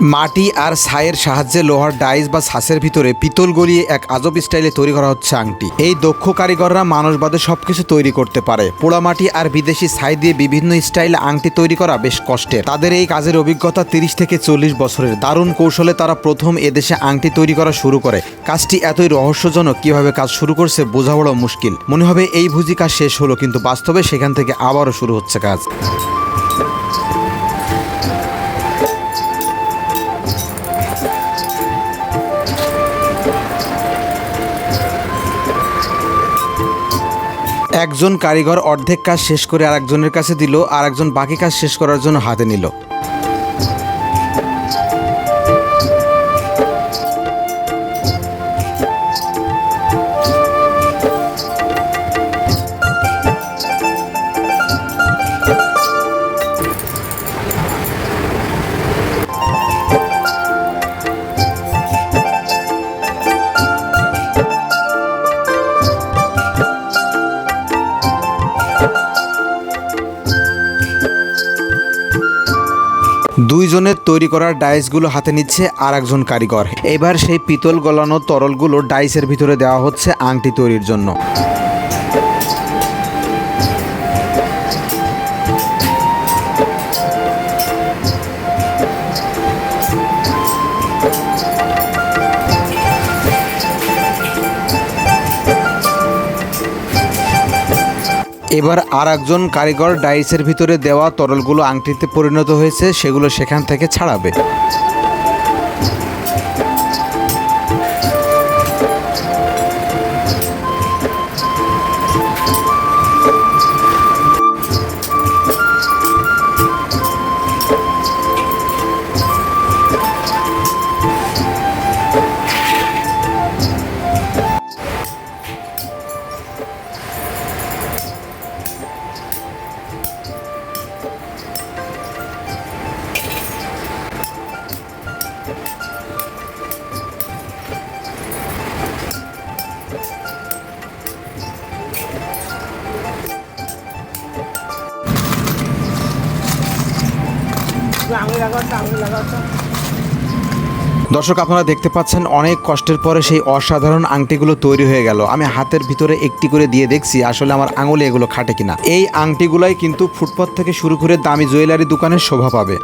মাটি আর ছাইয়ের সাহায্যে লোহার ডাইস বা ছাঁচের ভিতরে পিতল গলিয়ে এক আজব স্টাইলে তৈরি করা হচ্ছে আংটি। এই দক্ষ কারিগররা মানুষবাদে সবকিছু তৈরি করতে পারে। পোড়ামাটি আর বিদেশি ছাই দিয়ে বিভিন্ন স্টাইলে আংটি তৈরি করা বেশ কষ্টের। তাদের এই কাজের অভিজ্ঞতা তিরিশ থেকে চল্লিশ বছরের। দারুণ কৌশলে তারা প্রথম এদেশে আংটি তৈরি করা শুরু করে। কাজটি এতই রহস্যজনক কীভাবে কাজ শুরু করছে বোঝা বড় মুশকিল। মনে হবে এই ভুজি কাজ শেষ হলো, কিন্তু বাস্তবে সেখান থেকে আবারও শুরু হচ্ছে কাজ। একজন কারিগর অর্ধেক কাজ শেষ করে আরেকজনের কাছে দিল আর একজন বাকি কাজ শেষ করার জন্য হাতে নিল। দুইজনের তৈরি করা ডাইসগুলো হাতে নিচ্ছে আর একজন কারিগর। এবার সেই পিতল গলানো তরলগুলো ডাইসের ভিতরে দেওয়া হচ্ছে আংটি তৈরির জন্য। এবার আর একজন কারিগর ডাইসের ভিতরে দেওয়া তরলগুলো আংটিতে পরিণত হয়েছে, সেগুলো সেখান থেকে ছাড়াবে। দর্শক, আপনারা দেখতে পাচ্ছেন, অনেক কষ্টের পরে সেই অসাধারণ আংটিগুলো তৈরি হয়ে গেল। আমি হাতের ভিতরে একটি করে দিয়ে দেখছি, আসলে আমার আঙুলে এগুলো খাটে কিনা। এই আংটিগুলাই কিন্তু ফুটপাথ থেকে শুরু করে দামি জুয়েলারি দোকানের শোভা পাবে।